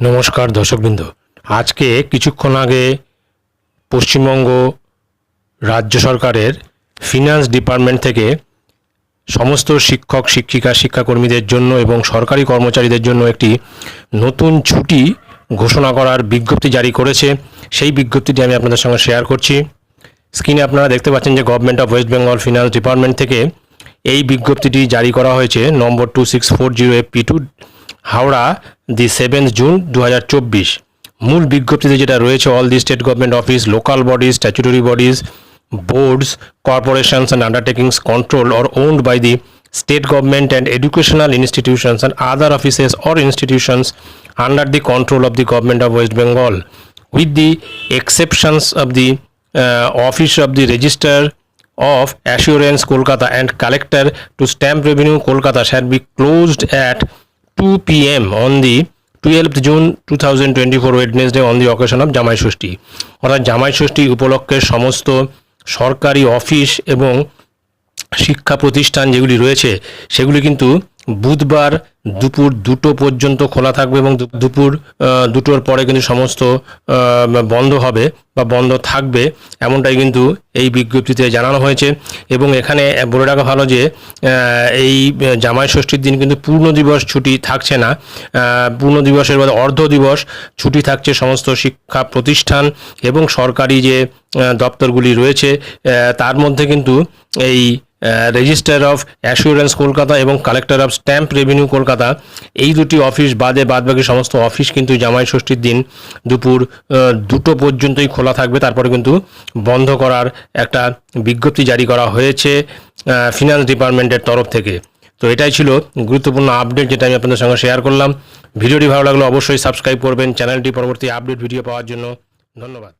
নমস্কার দর্শকবৃন্দ। আজকে কিছুক্ষণ আগে পশ্চিমবঙ্গ রাজ্য সরকারের ফিনান্স ডিপার্টমেন্ট থেকে সমস্ত শিক্ষক, শিক্ষিকা, শিক্ষাকর্মীদের জন্য এবং সরকারি কর্মচারীদের জন্য একটি নতুন ছুটি ঘোষণা করার বিজ্ঞপ্তি জারি করেছে। সেই বিজ্ঞপ্তিটি আমি আপনাদের সঙ্গে শেয়ার করছি। স্ক্রিনে আপনারা দেখতে পাচ্ছেন যে government of West Bengal finance department থেকে এই বিজ্ঞপ্তিটি জারি করা হয়েছে। Number two six four zero F P two Howrah, the seventh June দু হাজার চব্বিশ। মূল বিজ্ঞপ্তিতে যেটা রয়েছে all the state government office local bodies statutory bodies boards corporations and undertakings control or owned by the state government and educational institutions and other offices or institutions under the control of the government of West Bengal with the exceptions of the office of the register of assurance Kolkata and collector to stamp revenue Kolkata shall be closed at 2 p.m. on the 12th June 2024 Wednesday on the occasion of জামাই ষষ্ঠী অর্থাৎ জামাই ষষ্ঠী উপলক্ষে সমস্ত সরকারি office এবং শিক্ষা প্রতিষ্ঠান যেগুলি রয়েছে, সেগুলি কিন্তু বুধবার দুপুর দুটো পর্যন্ত খোলা থাকবে এবং দুপুর দুটোর পরে কিন্তু সমস্ত বন্ধ হবে বা বন্ধ থাকবে এমনটাই কিন্তু এই বিজ্ঞপ্তিতে জানানো হয়েছে এবং এখানে বলে রাখা ভালো যে এই জামাই ষষ্ঠীর দিন কিন্তু পূর্ণ দিবস ছুটি থাকছে না। পূর্ণ দিবসের বাদে অর্ধ দিবস ছুটি থাকছে সমস্ত শিক্ষা প্রতিষ্ঠান এবং সরকারি যে দপ্তরগুলি রয়েছে তার মধ্যে কিন্তু এই রেজিস্টার অফ অ্যাসুরেন্স কলকাতা এবং collector of stamp revenue Kolkata, এই দুটি অফিস বাদে বাদবাকি সমস্ত অফিস কিন্তু জামাই ষষ্ঠীর দিন দুপুর দুটো পর্যন্তই খোলা থাকবে। তারপরে কিন্তু বন্ধ করার একটা বিজ্ঞপ্তি জারি করা হয়েছে ফিনান্স ডিপার্টমেন্টের তরফ থেকে। তো এটাই ছিল গুরুত্বপূর্ণ আপডেট যেটা আমি আপনাদের সঙ্গে শেয়ার করলাম। ভিডিওটি ভালো লাগলে অবশ্যই সাবস্ক্রাইব করবেন। চ্যানেলটি পরবর্তী আপডেট ভিডিও পাওয়ার জন্য ধন্যবাদ।